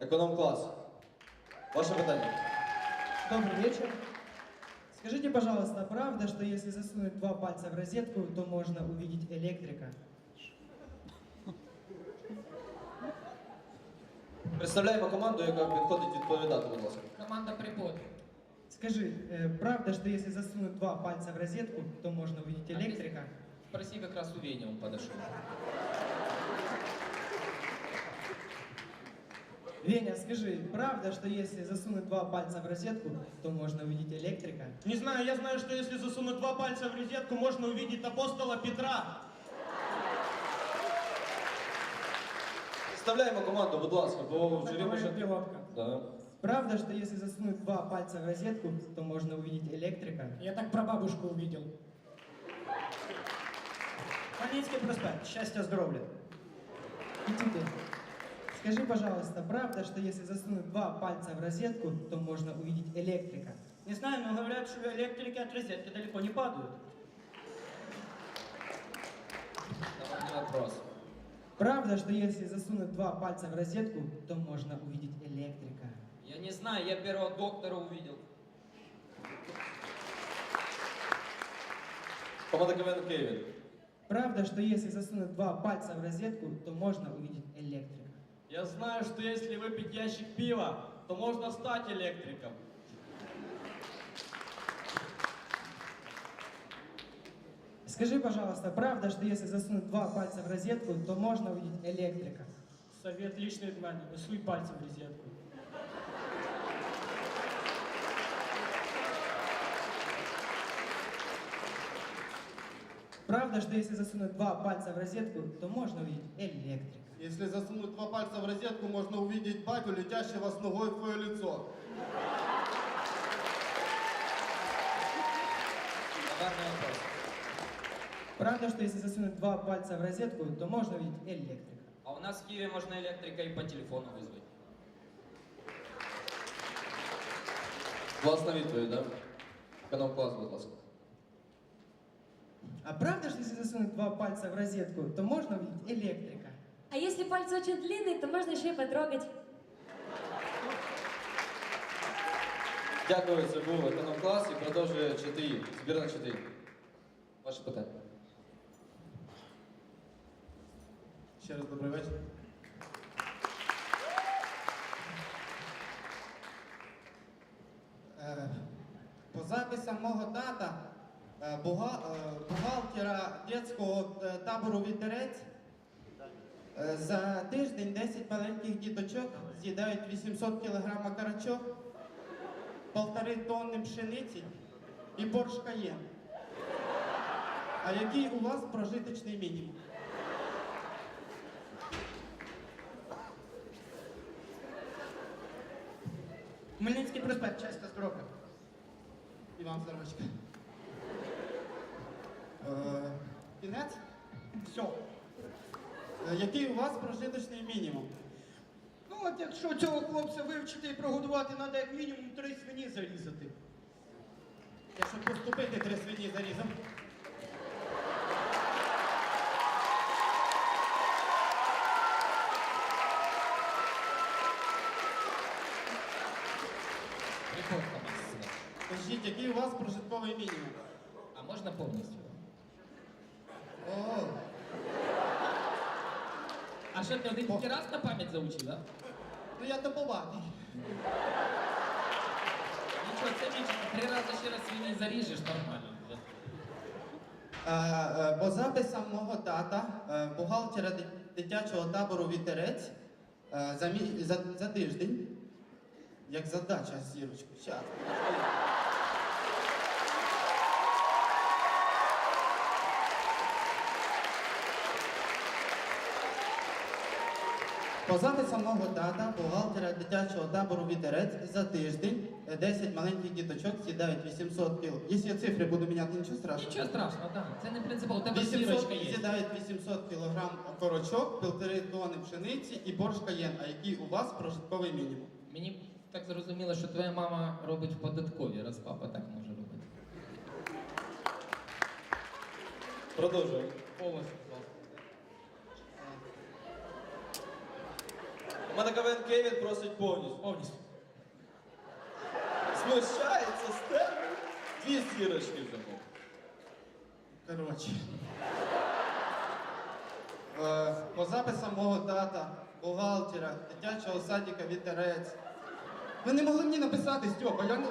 Економ-клас. Ваше питання. Добрый вечер. Скажите, пожалуйста, правда, что если засунуть два пальца в розетку, то можно увидеть электрика? Представляємо команду, яка підходить відповідати, будь ласка. Команда припод. Скажи, э, правда, что если засунуть два пальца в розетку, то можно увидеть электрика? Спроси как раз у Вени, он подошел. Веня, скажи, правда, что если засунуть два пальца в розетку, то можно увидеть электрика? Не знаю, я знаю, что если засунуть два пальца в розетку, можно увидеть апостола Петра. Представляємо команду, будь ласка, бо в журі може. Пилотка. Да. Правда, что если засунуть два пальца в розетку, то можно увидеть электрика? Я так прабабушку увидел. Хмельницкий проспект. Счастья, здоровья. И тебе. Скажи, пожалуйста, правда, что если засунуть два пальца в розетку, то можно увидеть электрика? Не знаю, но говорят, что электрики от розетки далеко не падают. Давай вопрос. Правда, что если засунуть два пальца в розетку, то можно увидеть электрика? Я не знаю, я первого доктора увидел. Команда КВН Києві. Правда, что если засунуть два пальца в розетку, то можно увидеть электрика? Я знаю, что если выпить ящик пива, то можно стать электриком. Скажи, пожалуйста, правда, что если засунуть два пальца в розетку, то можно увидеть электрика? Совет личный від мене, не суй пальці в розетку. Правда, что если засунуть два пальца в розетку, то можно увидеть электрика? Если засунуть два пальца в розетку, можно увидеть батю, летящего с ногой в твое лицо. Вопрос. Правда, что если засунуть два пальца в розетку, то можно увидеть электрика? А у нас в Киеве можно электрика и по телефону вызвать. Власна відповідь, да? Економ-клас, будь ласка. А правда, что если засунуть два пальца в розетку, то можно увидеть электрика? А если пальцы очень длинные, то можно еще и потрогать. Дякую, це був економ-клас і продовжує ЧТІ. Збірна ЧТІ. Ваше питання. Ще раз добрий вечір. Е, По записам мого тата, е, буга- е, бухгалтера дитячого табору вітерець, за тиждень 10 маленьких діточок з'їдають 800 кг карачок, полтори тонни пшениці і борщ каєн. А який у вас прожиточний мінімум? Хмельницький проспект, щастя, здоров'я. І вам здоровечка. Е, Кінець? Все. Е, Який у вас прожиточний мінімум? Ну от якщо цього хлопця вивчити і прогодувати, треба як мінімум три свині зарізати. Я щоб поступити три свині зарізав. Команда. Скажіть, який у вас прожитковий мінімум? А можно полностью? О, Что, ты один раз на память заучил, да? ну я туповатий. Ничего, це більше, три рази ще раз свині заріжеш, нормально. буде. Е, е, По записам мого тата, е, бухгалтера ди- дитячого табору вітерець, е, за, мі- за, за тиждень, як задача зірочку, щас. По записам мого тата, бухгалтера дитячого табору вітерець, за тиждень е, 10 маленьких діточок з'їдають 800 кіл. Якщо я цифри буду міняти, нічого страшного. Нічого страшного, так. Це не принципово. У тебе 800 зірочка є. з'їдають 800 кг корочок, півтори тонни пшениці і борщ каєн. А який у вас прожитковий мінімум? Мені так зрозуміло, що твоя мама робить в податковій, раз папа так може робити. Продовжуємо. Повністю, КВН Кевін просить повністю. Повністю. Смущається степ. Дві зірочки замов. Коротше. Е, По записам мого тата, бухгалтера, дитячого садика вітерець. Ви не могли мені написати, Стьопа, я не.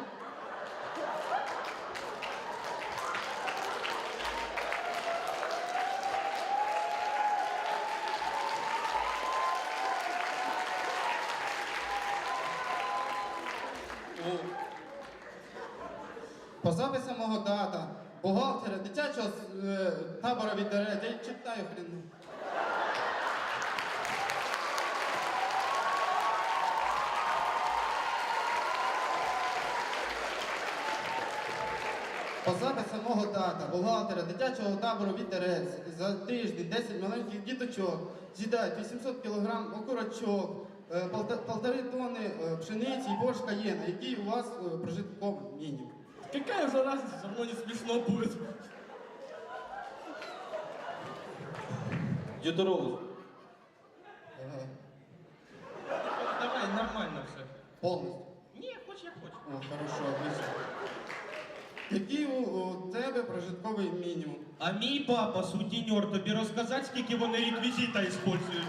О, По записам мого тата, бухгалтера, дитячого е, табора вітерець. Я читаю хрен. По записам мого тата, бухгалтера, дитячого табору вітерець за тиждень 10 маленьких діточок з'їдають 800 кг окурочок, е, полтори тонни е, пшениці і борщ каєна, який у вас е, прожитковий мінімум. Какая уже разница, все равно не смешно будет. Дідоролус. Е, Давай, нормально все. Повністю. Ні, хоч як хоч. О, хорошо, отлично. Який у, у тебе прожитковий мінімум? А мій папа сутіньор, тобі розказати, скільки вони реквізита использують?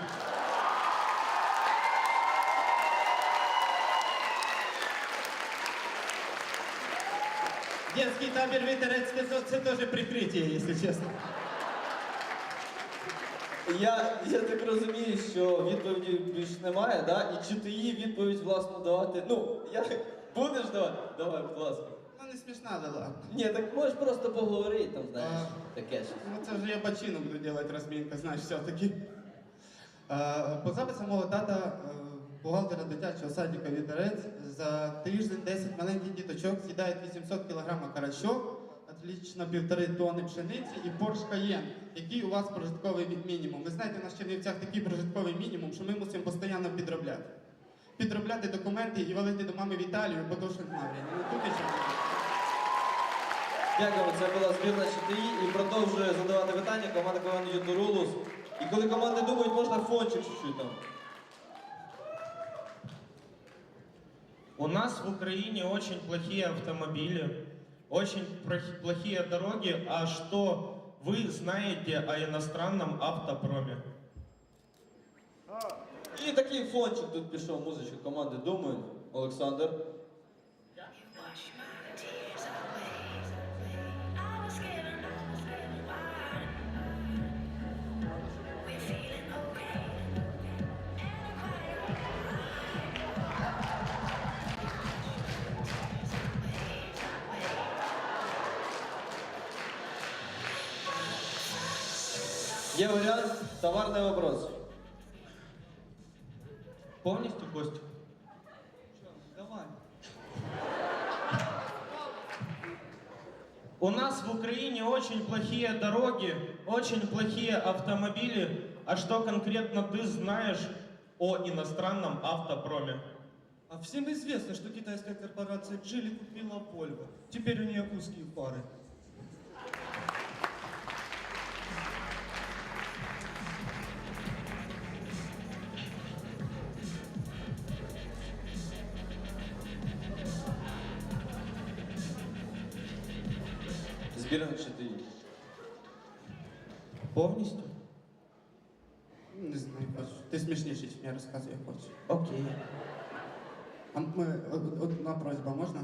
Детський табір вітерець це, це теж прикриття, якщо чесно. Я, я так розумію, що відповіді більш немає, да? І чи ти їй відповідь власну давати? Ну, я... будеш давати? Давай, будь ласка. Ну не смішна, ладно. Ні, так можеш просто поговорити, там, знаєш, А. таке щось. Ну це вже я бочину буду делать розмінка, знаєш, все-таки. Е, По записам мого тата, е, бухгалтера дитячого садика вітерець, за тиждень 10 маленьких діточок з'їдають 800 кг карачок, отлично півтори тонни пшениці і борщ каєн, який у вас прожитковий мі- мінімум. Ви знаєте, у нас в Чернівцях такий прожитковий мінімум, що ми мусимо постійно підробляти. Підробляти документи і валити до мами в Італію, бо то що. Ну, тут і. Дякую, це була збірна ЧТІ і продовжує задавати питання команда КВН Юторулус. І коли команди думають, можна фончик чуть-чуть там. У нас в Украине очень плохие автомобили, очень плохие дороги. А что вы знаете о иностранном автопроме? І такий фончик тут пішов, музичка команди Думаю, Олександр. Є варіант товарний вопрос. Повністю, Костя? Давай. У нас в Украине очень плохие дороги, очень плохие автомобили. А что конкретно ты знаешь о иностранном автопроме? А всем известно, что китайская корпорация Geely купила Volvo. Теперь у нее узкие фары. Не знаю. Ти смішніше, ніж я розказую, я хочу. Окей. А ми, од- одна просьба, можна?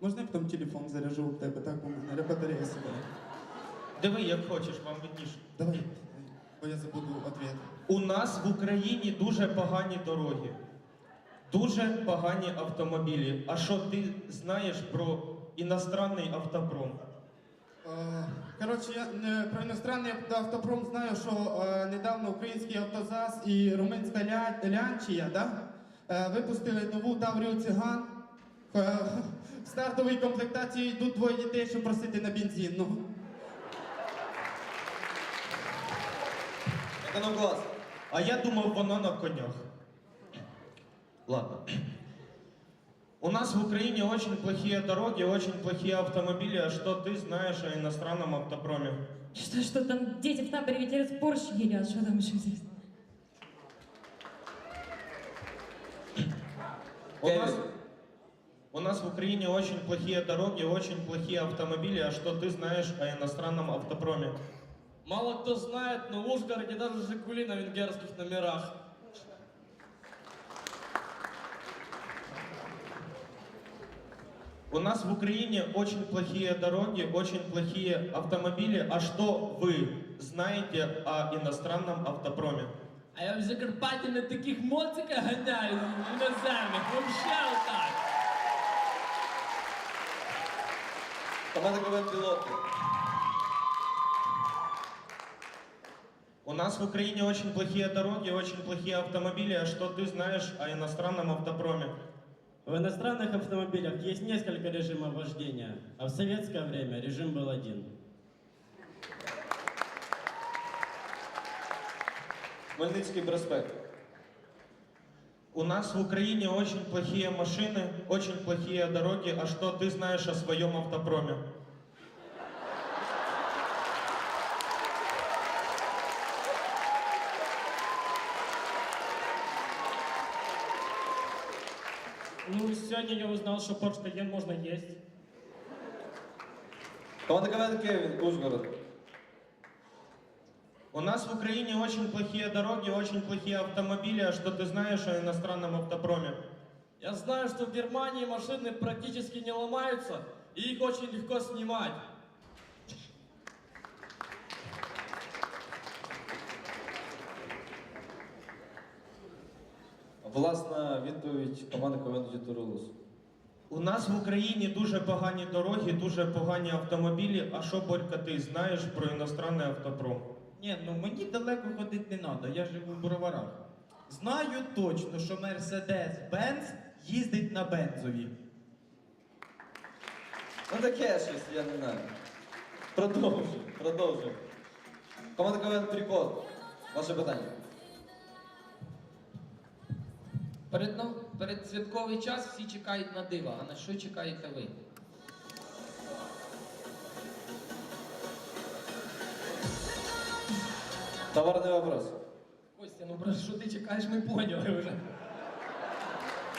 Можна я потім телефон заряжу в тебе, так у мене батарея себе. Диви, як хочеш, вам видніше. Давай, бо я забуду відповідь. У нас в Україні дуже погані дороги, дуже погані автомобілі. А що ти знаєш про іностранний автопром? Е, Коротше, я про іностранний автопром знаю, що е, недавно український автозас і румунська ля, лянчія да? е, випустили нову Таврію Циган. В стартовій комплектації йдуть двоє дітей, щоб просити на бензин. Ну. Економ клас. А я думав, воно на конях. Ладно. У нас в Украине очень плохие дороги, очень плохие автомобили. А что ты знаешь о иностранном автопроме? Что, что там дети в таборе ветерец борщ едят, что там еще здесь? У нас, у нас в Украине очень плохие дороги, очень плохие автомобили. А что ты знаешь о иностранном автопроме? Мало кто знает, но в Ужгороде даже Жигули на венгерских номерах. У нас в Украине очень плохие дороги, очень плохие автомобили. А что вы знаете о иностранном автопроме? А я в Закарпатті на таких моциках ганяю іноземних, вообще отак. Команда КВН пілоти. У нас в Украине очень плохие дороги, очень плохие автомобили. А что ты знаешь о иностранном автопроме? В иностранных автомобилях есть несколько режимов вождения, а в советское время режим был один. Хмельницький проспект. У нас в Украине очень плохие машины, очень плохие дороги. А что ты знаешь о своем автопроме? Ну, сегодня я узнал, что Porsche Cayenne можно есть. Команда КВН Кевін, Ужгород. У нас в Украине очень плохие дороги, очень плохие автомобили. А что ты знаешь о иностранном автопроме? Я знаю, что в Германии машины практически не ломаются, и их очень легко снимать. Власна відповідь команди КВН Діторулус. У нас в Україні дуже погані дороги, дуже погані автомобілі. А що, Борька, ти знаєш про іностранний автопром? Ні, ну мені далеко ходити не треба, я живу в броварах. Знаю точно, що Мерседес-Бенц їздить на бензові. Ну таке щось, я не знаю. Продовжуй, продовжуй. Команда КВН Прикол. Ваше питання. Перед, перед святковий час всі чекають на диво, а на що чекаєте ви? Товарний вопрос. Костя, ну про що ти чекаєш, ми поняли вже.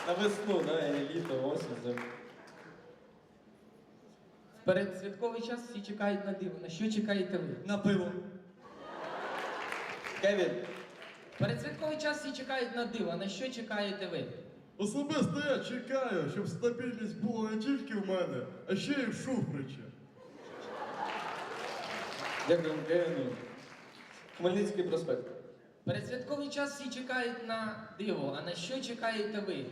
На весну, да, і літо, осінь, зима. Перед святковий час всі чекають на диво. На що чекаєте ви? На пиво. Кевін. Перед святковий час всі чекають на диво. На що чекаєте ви? Особисто я чекаю, щоб стабільність була не тільки в мене, а ще й в Шуфрича. Дякую, Кевіну. Хмельницький проспект. Перед святковий час всі чекають на диво. А на що чекаєте ви?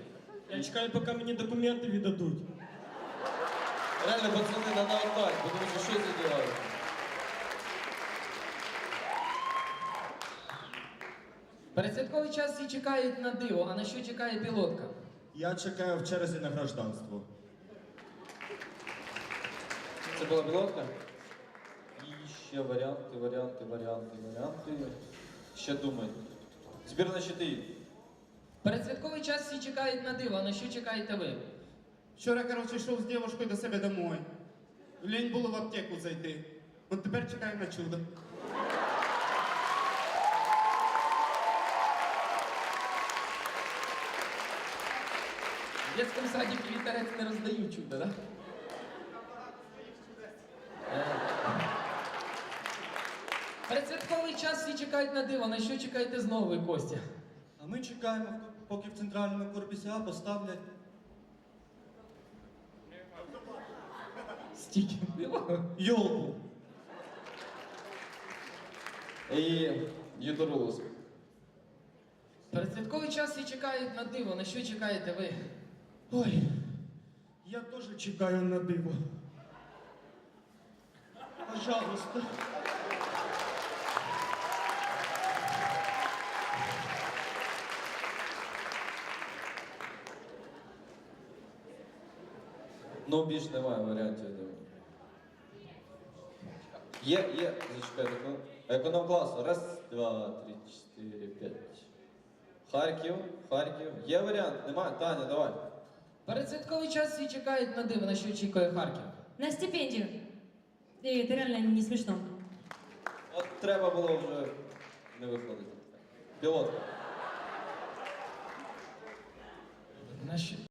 Я чекаю, пока мені документи віддадуть. Реально, пацани, надо отдать, потому що що це делають? Перед святковий час всі чекають на диво. А на що чекає пілотка? Я чекаю в черзі на гражданство. Це була пілотка? І ще варіанти, варіанти, варіанти, варіанти. Ще думаю. Збір на щити. Перед святковий час всі чекають на диво. А на що чекаєте ви? Вчора, коротше, йшов з дівчиною до себе домой. Лінь було в аптеку зайти. От тепер чекаю на чудо. В детском садике вітерець не роздають чудо, да? Е. Перед святковий час всі чекають на диво. На що чекаєте знову ви, Костя? А ми чекаємо, поки в центральному корпусі А поставлять Стільки диво. йолку. І Юторулус. Перед святковий час всі чекають на диво. На що чекаєте ви? Ой, я теж чекаю на диво. Пожалуйста. Ну, більш немає варіантів, я. Є, є, зачекайте. ну, Економ класу. Раз, два, три, чотири, п'ять. Харків, Харків. Є варіант? Немає? Таня, давай. Перед святковий час всі чекають на диво. На що очікує Харків? На стипендію. І це реально не смішно. От треба було вже не виходити. Пілотка. На що?